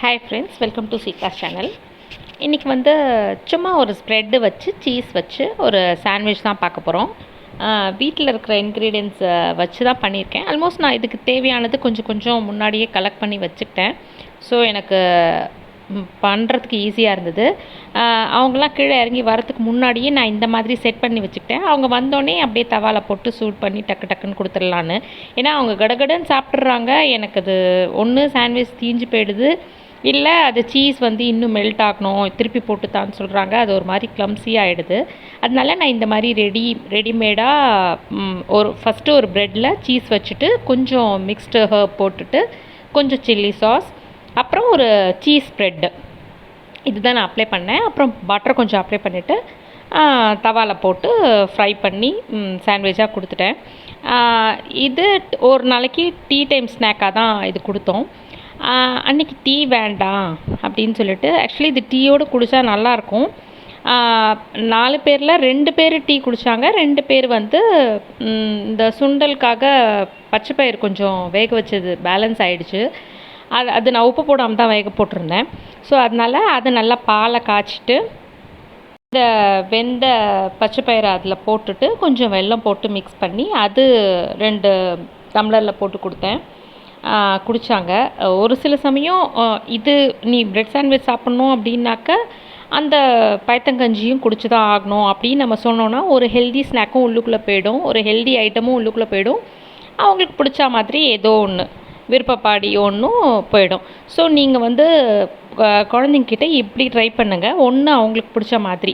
Hi friends welcome to Seega channel இன்றைக்கி வந்து சும்மா ஒரு ஸ்ப்ரெட்டு வச்சு சீஸ் வச்சு ஒரு சாண்ட்விச் தான் பார்க்க போகிறோம் வீட்டில் இருக்கிற இன்க்ரீடியன்ஸை வச்சு தான் பண்ணியிருக்கேன். ஆல்மோஸ்ட் நான் இதுக்கு தேவையானது கொஞ்சம் கொஞ்சம் முன்னாடியே கலெக்ட் பண்ணி வச்சுக்கிட்டேன். ஸோ எனக்கு பண்ணுறதுக்கு ஈஸியாக இருந்தது. அவங்களாம் கீழே இறங்கி வரத்துக்கு முன்னாடியே நான் இந்த மாதிரி செட் பண்ணி வச்சுக்கிட்டேன். அவங்க வந்தோடனே அப்படியே தவால போட்டு சூட் பண்ணி டக்கு டக்குன்னு கொடுத்துடலான்னு. ஏன்னா அவங்க கடகடன்னு சாப்பிட்றாங்க எனக்கு அது ஒன்று சாண்ட்விச் தீஞ்சு போயிடுது. இல்லை அது சீஸ் வந்து இன்னும் மெல்ட் ஆகணும் திருப்பி போட்டுத்தான்னு சொல்கிறாங்க அது ஒரு மாதிரி க்ளம்ஸி ஆகிடுது அதனால நான் இந்த மாதிரி ரெடி ரெடிமேடாக ஒரு ஃபஸ்ட்டு ஒரு ப்ரெட்டில் சீஸ் வச்சுட்டு கொஞ்சம் மிக்ஸ்டு ஹர்ப் போட்டுட்டு கொஞ்சம் சில்லி சாஸ் அப்புறம் ஒரு சீஸ் ஸ்ப்ரெட்டு இதுதான் நான் அப்ளை பண்ணேன். அப்புறம் பட்டர் கொஞ்சம் அப்ளை பண்ணிவிட்டு தவாவில் போட்டு ஃப்ரை பண்ணி சாண்ட்விச்சாக கொடுத்துட்டேன். இது ஒரு நாளைக்கு டீ டைம் ஸ்நாக்காக தான் இது கொடுத்தோம். அன்னைக்கு டீ வேண்டாம் அப்படின்னு சொல்லிட்டு ஆக்சுவலி இது டீயோடு குடித்தா நல்லாயிருக்கும். நாலு பேரில் ரெண்டு பேர் டீ குடித்தாங்க ரெண்டு பேர் வந்து இந்த சுண்டலுக்காக பச்சைப்பயிறு கொஞ்சம் வேக வச்சது பேலன்ஸ் ஆகிடுச்சு அது அது நான் உப்பு போடாமல் தான் வேக போட்டிருந்தேன். ஸோ அதனால் அது நல்லா பாலை காய்ச்சிட்டு இந்த வெந்த பச்சை அதில் போட்டுட்டு கொஞ்சம் வெல்லம் போட்டு மிக்ஸ் பண்ணி அது ரெண்டு டம்ளரில் போட்டு கொடுத்தேன். குடித்தாங்க ஒரு சில சமயம் இது நீ பிரெட் சாண்ட்விச் சாப்பிட்ணும் அப்படின்னாக்க அந்த பயத்தங்கஞ்சியும் குடிச்சு தான் ஆகணும் அப்படின்னு நம்ம சொன்னோன்னா ஒரு ஹெல்தி ஸ்நாக்கும் உள்ளுக்குள்ளே போயிடும். ஒரு ஹெல்தி ஐட்டமும் உள்ளுக்குள்ளே போயிடும். அவங்களுக்கு பிடிச்ச மாதிரி ஏதோ ஒன்று விருப்பப்பாடி ஒன்றும் போயிடும். ஸோ நீங்கள் வந்து குழந்தைங்கிட்ட இப்படி ட்ரை பண்ணுங்கள் ஒன்று அவங்களுக்கு பிடிச்ச மாதிரி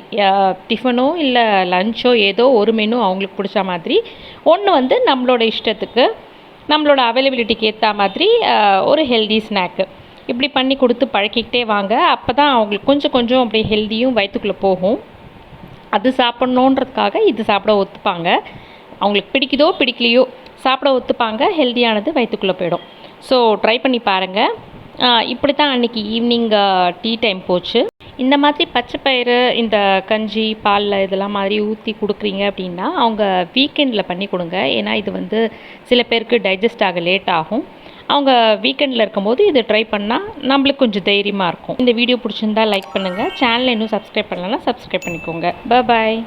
டிஃபனோ இல்லை லஞ்சோ ஏதோ ஒரு மெனு அவங்களுக்கு பிடிச்ச மாதிரி. ஒன்று வந்து நம்மளோட இஷ்டத்துக்கு நம்மளோட அவைலபிலிட்டிக்கு ஏற்ற மாதிரி ஒரு ஹெல்தி ஸ்நாக்கு இப்படி பண்ணி கொடுத்து பழக்கிக்கிட்டே வாங்க. அப்போ தான் அவங்களுக்கு கொஞ்சம் கொஞ்சம் அப்படி ஹெல்தியும் வயிற்றுக்குள்ளே போகும். அது சாப்பிட்ணுன்றதுக்காக இது சாப்பிட ஒத்துப்பாங்க. அவங்களுக்கு பிடிக்குதோ பிடிக்கலையோ சாப்பிட ஒத்துப்பாங்க. ஹெல்தியானது வயிற்றுக்குள்ளே போயிடும். ஸோ ட்ரை பண்ணி பாருங்கள் இப்படி தான் அன்றைக்கி ஈவினிங் டீ டைம் போச்சு. இந்த மாதிரி பச்சை பயிறு இந்த கஞ்சி பாலில் இதெல்லாம் மாதிரி ஊற்றி கொடுக்குறீங்க அப்படின்னா அவங்க வீக்கெண்டில் பண்ணி கொடுங்க. ஏன்னா இது வந்து சில பேருக்கு டைஜஸ்ட் ஆக லேட் ஆகும். அவங்க வீக்கெண்டில் இருக்கும்போது இது ட்ரை பண்ணால் நம்மளுக்கு கொஞ்சம் தைரியமாக இருக்கும். இந்த வீடியோ பிடிச்சிருந்தா லைக் பண்ணுங்கள் சேனலை இன்னும் சப்ஸ்கிரைப் பண்ணலன்னா சப்ஸ்கிரைப் பண்ணிக்கோங்க. பாய்